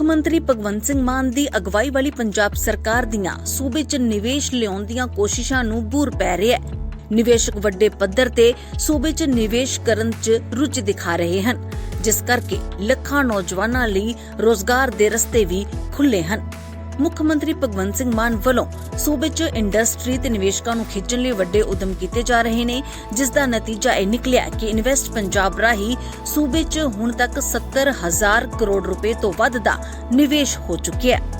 ਮੁੱਖ ਮੰਤਰੀ ਭਗਵੰਤ ਸਿੰਘ ਮਾਨ ਦੀ ਅਗਵਾਈ ਵਾਲੀ ਪੰਜਾਬ ਸਰਕਾਰ ਦੀਆਂ ਸੂਬੇ 'ਚ ਨਿਵੇਸ਼ ਲਿਆਉਣ ਦੀਆਂ ਕੋਸ਼ਿਸ਼ਾਂ ਨੂੰ ਬੂਰ ਪੈ ਰਿਹਾ ਹੈ। ਨਿਵੇਸ਼ਕ ਵੱਡੇ ਪੱਧਰ ਤੇ ਸੂਬੇ 'ਚ ਨਿਵੇਸ਼ ਕਰਨ 'ਚ ਰੁਚੀ ਦਿਖਾ ਰਹੇ ਹਨ, ਜਿਸ ਕਰਕੇ ਲੱਖਾਂ ਨੌਜਵਾਨਾਂ ਲਈ ਰੋਜ਼ਗਾਰ ਦੇ ਰਸਤੇ ਵੀ ਖੁੱਲੇ ਹਨ। ਮੁੱਖ ਮੰਤਰੀ ਭਗਵੰਤ ਸਿੰਘ ਮਾਨ ਵੱਲੋਂ ਸੂਬੇ 'ਚ ਇੰਡਸਟਰੀ ਤੇ ਨਿਵੇਸ਼ਕਾਂ ਨੂੰ ਖਿੱਚਣ ਲਈ ਵੱਡੇ ਉਦਮ ਕੀਤੇ ਜਾ ਰਹੇ ਨੇ, ਜਿਸ ਦਾ ਨਤੀਜਾ ਇਹ ਨਿਕਲਿਆ ਕਿ ਇਨਵੈਸਟ ਪੰਜਾਬ ਰਾਹੀਂ ਸੂਬੇ 'ਚ ਹੁਣ ਤੱਕ 70000 ਕਰੋੜ ਰੁਪਏ ਤੋਂ ਵੱਧ ਦਾ ਨਿਵੇਸ਼ ਹੋ ਚੁੱਕਿਆ ਹੈ।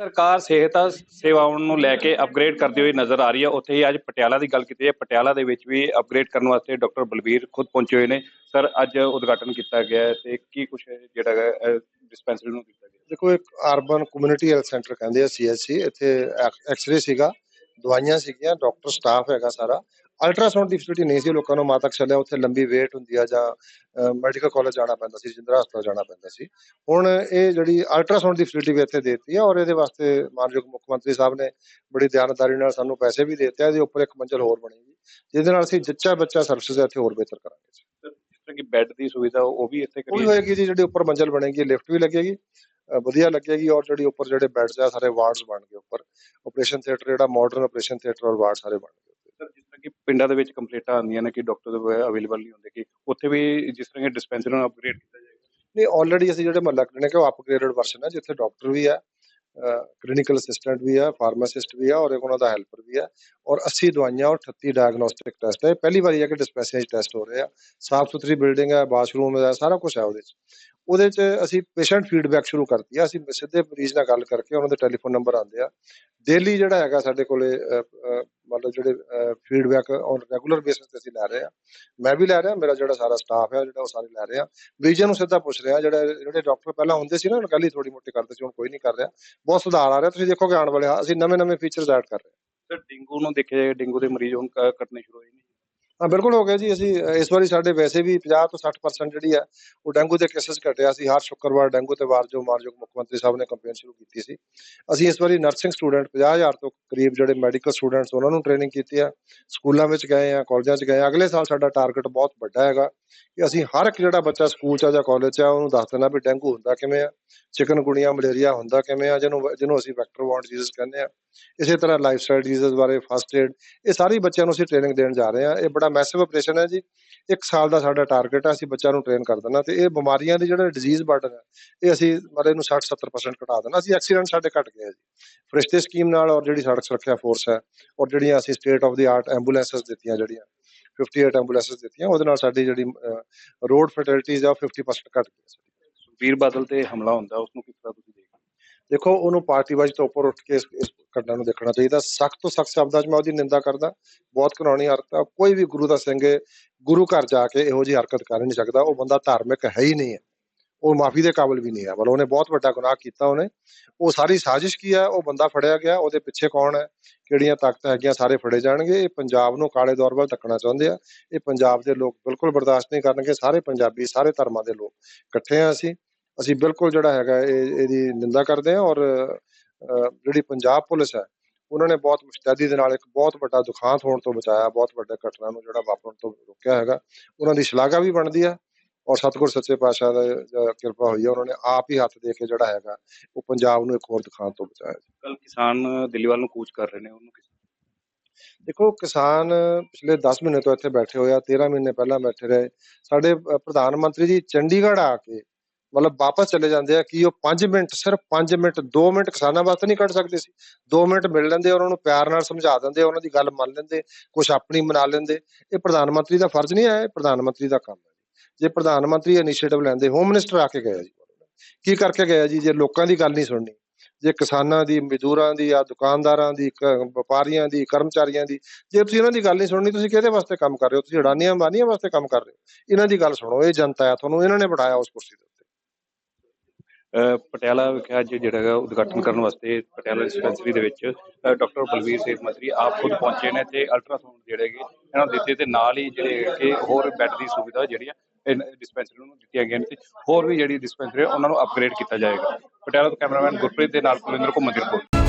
ਸਰਕਾਰ ਸਿਹਤ ਸੇਵਾਵਾਂ ਨੂੰ ਲੈ ਕੇ ਅਪਗ੍ਰੇਡ ਕਰਦੀ ਹੋਈ ਨਜ਼ਰ ਆ ਰਹੀ ਹੈ। ਉੱਥੇ ਹੀ ਅੱਜ ਪਟਿਆਲਾ ਦੀ ਗੱਲ ਕੀਤੀ ਹੈ। ਪਟਿਆਲਾ ਦੇ ਵਿੱਚ ਵੀ ਅਪਗ੍ਰੇਡ ਕਰਨ ਵਾਸਤੇ ਡਾਕਟਰ ਬਲਬੀਰ ਖੁਦ ਪਹੁੰਚੇ ਹੋਏ ਨੇ। ਸਰ, ਅੱਜ ਉਦਘਾਟਨ ਕੀਤਾ ਗਿਆ ਹੈ ਤੇ ਕੀ ਕੁਝ ਜਿਹੜਾ ਡਿਸਪੈਂਸਰੀ ਨੂੰ ਦਿੱਤਾ ਗਿਆ? ਦੇਖੋ, ਇੱਕ ਅਰਬਨ ਕਮਿਊਨਿਟੀ ਹੈਲਥ ਸੈਂਟਰ ਕਹਿੰਦੇ ਆ ਸੀਐਚਸੀ ਇੱਥੇ ਐਕਸ-ਰੇ ਸੀਗਾ, ਦਵਾਈਆਂ ਸੀਗੀਆਂ ਡਾਕਟਰ ਸਟਾਫ ਹੈਗਾ ਸਾਰਾ। ਅਲਟਰਾਸਾਊਂਡ ਦੀ ਫੈਸਿਲਿਟੀ ਨਹੀਂ ਸੀ ਲੋਕਾਂ ਨੂੰ ਮਾਤਾ ਚੱਲਿਆ ਉੱਥੇ ਲੰਬੀ ਵੇਟ ਹੁੰਦੀ ਆ ਜਾਂ ਮੈਡੀਕਲ ਕਾਲਜ ਜਾਣਾ ਪੈਂਦਾ ਸੀ ਜਿੰਦਰਾ ਹਸਪਤਾਲ ਜਾਣਾ ਪੈਂਦਾ ਸੀ। ਹੁਣ ਇਹ ਜਿਹੜੀ ਅਲਟਰਾਸਾਊਂਡ ਦੀ ਫੈਸਿਲਿਟੀ ਵੀ ਇੱਥੇ ਦੇਤੀ ਆ ਔਰ ਇਹਦੇ ਵਾਸਤੇ ਮਾਨਯੋਗ ਮੁੱਖ ਮੰਤਰੀ ਸਾਹਿਬ ਨੇ ਬੜੀ ਧਿਆਨਦਾਰੀ ਨਾਲ ਸਾਨੂੰ ਪੈਸੇ ਵੀ ਦਿੱਤੇ ਆ ਇਹਦੇ ਉੱਪਰ ਇੱਕ ਮੰਜ਼ਲ ਹੋਰ ਬਣੇਗੀ ਜਿਹਦੇ ਨਾਲ ਅਸੀਂ ਜੱਚਾ ਬੱਚਾ ਸਰਵਿਸਿਜ਼ ਇੱਥੇ ਹੋਰ ਬਿਹਤਰ ਕਰਾਂਗੇ ਜੀ। ਸਰ ਜਿਸ ਤਰ੍ਹਾਂ ਕਿ ਬੈੱਡ ਦੀ ਸੁਵਿਧਾ ਉਹ ਵੀ ਇੱਥੇ ਕਰੀ ਹੋਏਗੀ ਜੀ ਜਿਹੜੀ ਉੱਪਰ ਮੰਜ਼ਲ ਬਣੇਗੀ ਲਿਫਟ ਵੀ ਲੱਗੇਗੀ ਵਧੀਆ ਲੱਗੇਗੀ ਔਰ ਜਿਹੜੀ ਉੱਪਰ ਜਿਹੜੇ ਬੈੱਡਸ ਆ ਸਾਰੇ ਵਾਰਡਸ ਬਣ ਗਏ ਉੱਪਰ। ਆਪਰੇਸ਼ਨ ਥੀਏਟਰ ਜਿਹੜਾ ਮਾਡਰਨ ਆਪਰੇਸ਼ਨ ਥੀਏਟਰ ਔਰ ਵਾਰਡ ਸਾਰੇ ਬਣ ਗਏ। ਸਰ, ਜਿਸ ਤਰ੍ਹਾਂ ਕਿ ਪਿੰਡਾਂ ਦੇ ਵਿੱਚ ਕੰਪਲੇਂਟਾਂ ਆਉਂਦੀਆਂ ਨੇ ਕਿ ਡਾਕਟਰ ਅਵੇਲੇਬਲ ਨਹੀਂ ਹੁੰਦੇ, ਕਿ ਉੱਥੇ ਵੀ ਜਿਸ ਤਰ੍ਹਾਂ ਕਿ ਡਿਸਪੈਂਸਰੀ ਨੂੰ ਅਪਗ੍ਰੇਡ ਕੀਤਾ ਜਾਏਗਾ। ਨਹੀਂ ਆਲਰੇਡੀ ਅਸੀਂ ਜਿਹੜੇ ਮਹੱਲਾ ਕਲੀਨਿਕ ਹੈ, ਉਹ ਅਪਗ੍ਰੇਡਡ ਵਰਸ਼ਨ ਹੈ, ਜਿੱਥੇ ਡਾਕਟਰ ਵੀ ਹੈ ਕਲੀਨਿਕਲ ਅਸਿਸਟੈਂਟ ਵੀ ਹੈ ਫਾਰਮਾਸਿਸਟ ਵੀ ਹੈ, ਔਰ ਉਹਨਾਂ ਦਾ ਹੈਲਪਰ ਵੀ ਹੈ। ਔਰ 80 ਦਵਾਈਆਂ ਔਰ 38 ਡਾਇਗਨੋਸਟਿਕ ਟੈਸਟ ਹੈ। ਪਹਿਲੀ ਵਾਰੀ ਹੈ ਕਿ ਡਿਸਪੈਂਸਰੀ ਟੈਸਟ ਹੋ ਰਹੇ ਆ ਸਾਫ਼ ਸੁਥਰੀ ਬਿਲਡਿੰਗ ਹੈ ਬਾਥਰੂਮ ਹੈ, ਸਾਰਾ ਕੁਝ ਹੈ ਉਹਦੇ 'ਚ। ਉਹਦੇ 'ਚ ਅਸੀਂ ਪੇਸ਼ੈਂਟ ਫੀਡਬੈਕ ਸ਼ੁਰੂ ਕਰਤੀ ਆ ਅਸੀਂ ਸਿੱਧੇ ਮਰੀਜ਼ ਨਾਲ ਗੱਲ ਕਰਕੇ ਉਹਨਾਂ ਦੇ ਟੈਲੀਫੋਨ ਨੰਬਰ ਆਉਂਦੇ ਆ। ਡੇਲੀ ਜਿਹੜਾ ਹੈਗਾ ਸਾਡੇ ਕੋਲੇ ਮਤਲਬ ਜਿਹੜੇ ਫੀਡਬੈਕ ਔਨ ਰੈਗੂਲਰ ਬੇਸਿਸ ਤੇ ਅਸੀਂ ਲੈ ਰਹੇ ਆ। ਮੈਂ ਵੀ ਲੈ ਰਿਹਾ, ਮੇਰਾ ਜਿਹੜਾ ਸਾਰਾ ਸਟਾਫ ਹੈ, ਜਿਹੜਾ ਉਹ ਸਾਰੇ ਲੈ ਰਿਹਾ ਮਰੀਜ਼ਾਂ ਨੂੰ ਸਿੱਧਾ ਪੁੱਛ ਰਿਹਾ, ਜਿਹੜਾ, ਜਿਹੜੇ ਡਾਕਟਰ ਪਹਿਲਾਂ ਹੁੰਦੇ ਸੀ ਨਾ ਉਹਨਾਂ ਗੱਲ ਹੀ ਥੋੜੀ ਮੋਟੀ ਕਰਦੇ ਸੀ ਹੁਣ ਕੋਈ ਨਹੀਂ ਕਰ ਰਿਹਾ। ਬਹੁਤ ਸੁਧਾਰ ਆ ਰਿਹਾ। ਤੁਸੀਂ ਦੇਖੋਗੇ ਆਉਣ ਵਾਲੇ, ਅਸੀਂ ਨਵੇਂ ਨਵੇਂ ਫੀਚਰਸ ਐਡ ਕਰ ਰਹੇ ਹਾਂ ਸਰ ਡੇਂਗੂ ਨੂੰ ਦੇਖਿਆ ਜਾਏ ਡੇਂਗੂ ਦੇ ਮਰੀਜ਼ ਹੁਣ ਕ- ਕੱਟਣੇ ਸ਼ੁਰੂ ਹੋਏ ਨੇ। ਹਾਂ ਬਿਲਕੁਲ ਹੋ ਗਿਆ ਜੀ। ਅਸੀਂ ਅ, ਇਸ ਵਾਰੀ ਸਾਡੇ ਵੈਸੇ ਵੀ 50 ਤੋਂ 60% ਜਿਹੜੀ ਆ ਉਹ ਡੈਂਗੂ ਦੇ ਕੇਸਸ ਘਟਿਆ ਸੀ। ਹਰ ਸ਼ੁੱਕਰਵਾਰ ਡੈਂਗੂ ਤੇ ਵਾਰ ਜੋ ਮੁੱਖ ਮੰਤਰੀ ਸਾਹਿਬ ਨੇ ਕੰਪੇਨ ਸ਼ੁਰੂ ਕੀਤੀ ਸੀ। ਅਸੀਂ ਇਸ ਵਾਰੀ ਨਰਸਿੰਗ ਸਟੂਡੈਂਟ 50000 ਤੋਂ ਕਰੀਬ ਜਿਹੜੇ ਮੈਡੀਕਲ ਸਟੂਡੈਂਟਸ ਉਹਨਾਂ ਨੂੰ ਟ੍ਰੇਨਿੰਗ ਕੀਤੀ ਆ। ਸਕੂਲਾਂ ਵਿੱਚ ਗਏ ਆ ਕਾਲਜਾਂ 'ਚ ਗਏ ਆ। ਅਗਲੇ ਸਾਲ ਸਾਡਾ ਟਾਰਗੇਟ ਬਹੁਤ ਵੱਡਾ ਹੈਗਾ ਕਿ ਅਸੀਂ ਹਰ ਇੱਕ ਜਿਹੜਾ ਬੱਚਾ ਸਕੂਲ 'ਚ ਆ ਜਾਂ ਕਾਲਜ 'ਚ ਆ ਉਹਨੂੰ ਦੱਸ ਦੇਣਾ ਵੀ ਡੈਂਗੂ ਹੁੰਦਾ ਕਿਵੇਂ ਆ? ਚਿਕਨਗੁਣੀਆ ਮਲੇਰੀਆ ਹੁੰਦਾ ਕਿਵੇਂ ਆ? ਜਿਹਨੂੰ ਜਿਹਨੂੰ ਅਸੀਂ ਵੈਕਟਰ ਬੌਰਨ ਡਿਜ਼ੀਜ਼ ਕਹਿੰਦੇ ਆ। ਇਸੇ ਤਰ੍ਹਾਂ ਲਾਈਫ ਸਟਾਈਲ ਡਿਜ਼ੀਜ਼ ਬਾਰੇ ਫਸਟ ਏਡ ਇਹ ਸਾਰੀ ਬੱਚਿਆਂ ਨੂੰ ਅਸੀਂ ਟ੍ਰੇਨਿੰਗ ਦੇਣ ਜਾ ਰਹੇ ਹਾਂ। ਇਹ ਬੜਾ ਮੈਸਿਵ ਆਪਰੇਸ਼ਨ ਹੈ ਜੀ। ਇੱਕ ਸਾਲ ਦਾ ਸਾਡਾ ਟਾਰਗੇਟ ਹੈ ਅਸੀਂ ਬੱਚਿਆਂ ਨੂੰ ਟ੍ਰੇਨ ਕਰ ਦੇਣਾ ਤੇ ਇਹ ਬਿਮਾਰੀਆਂ ਦੀ ਜਿਹੜਾ ਡਿਜ਼ੀਜ਼ ਬਰਡਨ ਹੈ ਇਹ ਅਸੀਂ ਮਤਲਬ ਇਹਨੂੰ 60 70% ਘਟਾ ਦੇਣਾ। ਅਸੀਂ ਐਕਸੀਡੈਂਟ ਸਾਡੇ ਘਟ ਗਏ ਜੀ। ਫਰਿਸ਼ਤੇ ਸਕੀਮ ਨਾਲ ਔਰ ਜਿਹੜੀ ਸੜਕ ਸੁਰੱਖਿਆ ਫੋਰਸ ਹੈ ਔਰ ਜਿਹੜੀਆਂ ਅਸੀਂ state of the art ambulances ਦਿੱਤੀਆਂ ਜਿਹੜੀਆਂ 58 ਐਂਬੂਲੈਂਸਸ ਦਿੱਤੀਆਂ ਉਹਦੇ ਨਾਲ ਸਾਡੀ ਜਿਹੜੀ ਰੋਡ ਫੈਟੈਲਿਟੀਜ਼ ਆ ਉਹ 50% ਘਟ ਗਈ ਹੈ ਸੁਖਬੀਰ ਬਾਦਲ ਤੇ ਹਮਲਾ ਹੁੰਦਾ ਉਸ ਨੂੰ ਕਿਸ ਤਰ੍ਹਾਂ ਤੁਸੀਂ ਦੇਖਦੇ? ਦੇਖੋ ਉਹਨੂੰ ਪਾਰਟੀ ਵਾਈਜ਼ ਤੋਂ ਉੱਪਰ ਉੱਠ ਕੇ ਇਸ ਘਟਨਾ ਨੂੰ ਦੇਖਣਾ ਚਾਹੀਦਾ। ਸਖਤ ਤੋਂ ਸਖਤ ਸ਼ਬਦਾਂ 'ਚ ਮੈਂ ਉਹਦੀ ਨਿੰਦਾ ਕਰਦਾ। ਬਹੁਤ ਘਿਨਾਉਣੀ ਹਰਕਤ ਆ। ਕੋਈ ਵੀ ਗੁਰੂ ਦਾ ਸਿੰਘ ਗੁਰੂ ਘਰ ਜਾ ਕੇ ਇਹੋ ਜਿਹੀ ਹਰਕਤ ਕਰ ਹੀ ਨਹੀਂ ਸਕਦਾ। ਉਹ ਬੰਦਾ ਧਾਰਮਿਕ ਹੈ ਹੀ ਨਹੀਂ ਹੈ ਉਹ ਮਾਫੀ ਦੇ ਕਾਬਿਲ ਵੀ ਨਹੀਂ ਹੈ ਮਤਲਬ ਉਹਨੇ ਬਹੁਤ ਵੱਡਾ ਗੁਨਾਹ ਕੀਤਾ ਉਹਨੇ। ਉਹ ਸਾਰੀ ਸਾਜ਼ਿਸ਼ ਕੀ ਹੈ ਉਹ ਬੰਦਾ ਫੜਿਆ ਗਿਆ। ਉਹਦੇ ਪਿੱਛੇ ਕੌਣ ਹੈ? ਕਿਹੜੀਆਂ ਤਾਕਤਾਂ ਹੈਗੀਆਂ? ਸਾਰੇ ਫੜੇ ਜਾਣਗੇ। ਇਹ ਪੰਜਾਬ ਨੂੰ ਕਾਲੇ ਦੌਰ ਵੱਲ ਧੱਕਣਾ ਚਾਹੁੰਦੇ ਆ। ਇਹ ਪੰਜਾਬ ਦੇ ਲੋਕ ਬਿਲਕੁਲ ਬਰਦਾਸ਼ਤ ਨਹੀਂ ਕਰਨਗੇ। ਸਾਰੇ ਪੰਜਾਬੀ, ਸਾਰੇ ਧਰਮਾਂ ਦੇ ਲੋਕ ਇਕੱਠੇ ਆ ਅਸੀਂ। ਅਸੀਂ ਬਿਲਕੁਲ ਜਿਹੜਾ ਹੈਗਾ ਇਹ, ਇਹਦੀ ਨਿੰਦਾ ਕਰਦੇ ਹਾਂ ਔਰ ਜਿਹੜੀ ਪੰਜਾਬ ਪੁਲਿਸ ਹੈ ਉਹਨਾਂ ਨੇ ਬਹੁਤ ਮੁਸਤੈਦੀ ਦੇ ਨਾਲ ਇੱਕ ਬਹੁਤ ਵੱਡਾ ਦੁਖਾਂਤ ਹੋਣ ਤੋਂ ਬਚਾਇਆ ਬਹੁਤ ਵੱਡੇ ਘਟਨਾ ਨੂੰ ਜਿਹੜਾ ਵਾਪਰਨ ਤੋਂ ਰੋਕਿਆ ਹੈਗਾ। ਉਹਨਾਂ ਦੀ ਸ਼ਲਾਘਾ ਵੀ ਬਣਦੀ ਆ ਔਰ ਸਤਿਗੁਰ ਸੱਚੇ ਪਾਤਸ਼ਾਹ ਦਾ ਕਿਰਪਾ ਹੋਈ ਹੈ ਉਹਨਾਂ ਨੇ ਆਪ ਹੀ ਹੱਥ ਦੇ ਕੇ ਜਿਹੜਾ ਹੈਗਾ ਉਹ ਪੰਜਾਬ ਨੂੰ ਇੱਕ ਹੋਰ ਦੁਖਾਂਤ ਤੋਂ ਬਚਾਇਆ ਕੱਲ ਕਿਸਾਨ ਦਿੱਲੀ ਵੱਲ ਨੂੰ ਕੂਚ ਕਰ ਰਹੇ ਨੇ ਉਹਨੂੰ ਦੇਖੋ ਕਿਸਾਨ ਪਿਛਲੇ 10 ਮਹੀਨੇ ਤੋਂ ਇੱਥੇ ਬੈਠੇ ਹੋਏ ਆ 13 ਮਹੀਨੇ ਪਹਿਲਾਂ ਬੈਠੇ ਰਹੇ। ਸਾਡੇ ਪ੍ਰਧਾਨ ਮੰਤਰੀ ਜੀ ਚੰਡੀਗੜ੍ਹ ਆ ਕੇ ਮਤਲਬ ਵਾਪਸ ਚਲੇ ਜਾਂਦੇ ਆ ਕਿ ਉਹ 5 ਮਿੰਟ, ਸਿਰਫ 5 ਮਿੰਟ 2 ਮਿੰਟ ਕਿਸਾਨਾਂ ਵਾਸਤੇ ਨਹੀਂ ਕੱਢ ਸਕਦੇ ਸੀ। 2 ਮਿੰਟ ਮਿਲ ਲੈਂਦੇ ਉਹਨਾਂ ਨੂੰ ਪਿਆਰ ਨਾਲ ਸਮਝਾ ਦਿੰਦੇ ਉਹਨਾਂ ਦੀ ਗੱਲ ਮੰਨ ਲੈਂਦੇ ਕੁਝ ਆਪਣੀ ਮਨਾ ਲੈਂਦੇ ਇਹ ਪ੍ਰਧਾਨ ਮੰਤਰੀ ਦਾ ਫਰਜ਼ ਨਹੀਂ ਹੈ ਇਹ ਪ੍ਰਧਾਨ ਮੰਤਰੀ ਦਾ ਕੰਮ ਹੈ ਜੇ। ਪ੍ਰਧਾਨ ਮੰਤਰੀ ਇਨੀਸ਼ੀਏਟਿਵ ਲੈਂਦੇ ਹੋਮ ਮਿਨਿਸਟਰ ਆ ਕੇ ਗਿਆ ਜੀ। ਕੀ ਕਰਕੇ ਗਿਆ ਜੀ? ਜੇ ਲੋਕਾਂ ਦੀ ਗੱਲ ਨਹੀਂ ਸੁਣਨੀ, ਜੇ ਕਿਸਾਨਾਂ ਦੀ, ਮਜ਼ਦੂਰਾਂ ਦੀ ਆ ਦੁਕਾਨਦਾਰਾਂ ਦੀ, ਕ- ਵਪਾਰੀਆਂ ਦੀ, ਕਰਮਚਾਰੀਆਂ ਦੀ, ਜੇ ਤੁਸੀਂ ਇਹਨਾਂ ਦੀ ਗੱਲ ਨਹੀਂ ਸੁਣਨੀ, ਤੁਸੀਂ ਕਿਹਦੇ ਵਾਸਤੇ ਕੰਮ ਕਰ ਰਹੇ ਹੋ? ਤੁਸੀਂ ਅਡਾਨੀਆਂ ਅੰਬਾਨੀਆਂ ਵਾਸਤੇ ਕੰਮ ਕਰ ਰਹੇ ਹੋ? ਇਹਨਾਂ ਦੀ ਗੱਲ ਸੁਣੋ, ਇਹ ਜਨਤਾ ਹੈ, ਤੁਹਾਨੂੰ ਇਹਨਾਂ ਨੇ ਬਿਠਾਇਆ ਉਸ ਕੁਰਸੀ ਦੇ ਪਟਿਆਲਾ ਵਿਖੇ ਅੱਜ ਜਿਹੜਾ ਹੈਗਾ ਉਦਘਾਟਨ ਕਰਨ ਵਾਸਤੇ ਪਟਿਆਲਾ ਡਿਸਪੈਂਸਰੀ ਦੇ ਵਿੱਚ ਡਾਕਟਰ ਬਲਵੀਰ ਸਿਹਤ ਮਸਰੀ ਆਪ ਖੁਦ ਪਹੁੰਚੇ ਨੇ ਤੇ ਅਲਟਰਾਸਾਊਂਡ ਜਿਹੜੇ ਹੈਗੇ, ਇਹਨਾਂ ਨੂੰ ਦਿੱਤੇ ਤੇ ਨਾਲ ਹੀ ਜਿਹੜੇ ਕਿ ਹੋਰ ਬੈੱਡ ਦੀ ਸੁਵਿਧਾ ਜਿਹੜੀ ਆ ਡਿਸਪੈਂਸਰੀ ਨੂੰ ਦਿੱਤੀਆਂ ਗਈਆਂ ਨੇ ਤੇ ਹੋਰ ਵੀ ਜਿਹੜੀ ਡਿਸਪੈਂਸਰੀ ਉਹਨਾਂ ਨੂੰ ਅਪਗ੍ਰੇਡ ਕੀਤਾ ਜਾਏਗਾ। ਪਟਿਆਲਾ ਤੋਂ ਕੈਮਰਾਮੈਨ ਗੁਰਪ੍ਰੀਤ ਦੇ ਨਾਲ ਕੁਲਿੰਦਰ ਘੁੰਮਣ ਦੀ ਰਿਪੋਰਟ